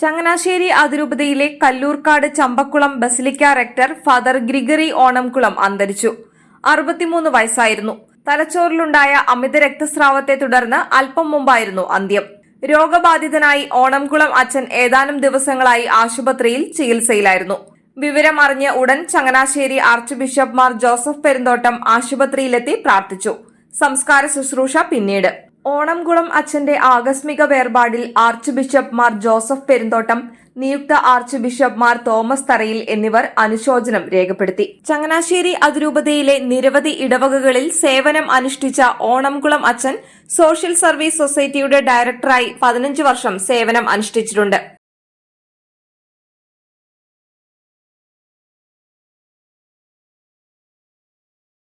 ചങ്ങനാശ്ശേരി അതിരൂപതയിലെ Kallurkad Champakulam basilica rector father Gregory Onamkulam അന്തരിച്ചു. അറുപത്തിമൂന്ന് വയസ്സായിരുന്നു. തലച്ചോറിലുണ്ടായ അമിത രക്തസ്രാവത്തെ തുടർന്ന് അല്പം മുമ്പായിരുന്നു അന്ത്യം. രോഗബാധിതനായി ഓണംകുളം അച്ഛൻ ഏതാനും ദിവസങ്ങളായി ആശുപത്രിയിൽ ചികിത്സയിലായിരുന്നു. വിവരം അറിഞ്ഞ ഉടൻ Changanassery archbishop Mar Joseph Perumthottam ആശുപത്രിയിലെത്തി പ്രാർത്ഥിച്ചു. സംസ്കാര ശുശ്രൂഷ പിന്നീട്. ഓണംകുളം അച്ഛന്റെ ആകസ്മിക വേർപാടിൽ archbishop Mar Joseph Perumthottam നിയുക്ത ആർച്ച് ബിഷപ്പ് മാർ തോമസ് തറയിൽ എന്നിവർ അനുശോചനം രേഖപ്പെടുത്തി. ചങ്ങനാശ്ശേരി അതിരൂപതയിലെ നിരവധി ഇടവകകളിൽ സേവനം അനുഷ്ഠിച്ച ഓണംകുളം അച്ഛൻ സോഷ്യൽ സർവീസ് സൊസൈറ്റിയുടെ ഡയറക്ടറായി പതിനഞ്ച് വർഷം സേവനം അനുഷ്ഠിച്ചിട്ടുണ്ട്.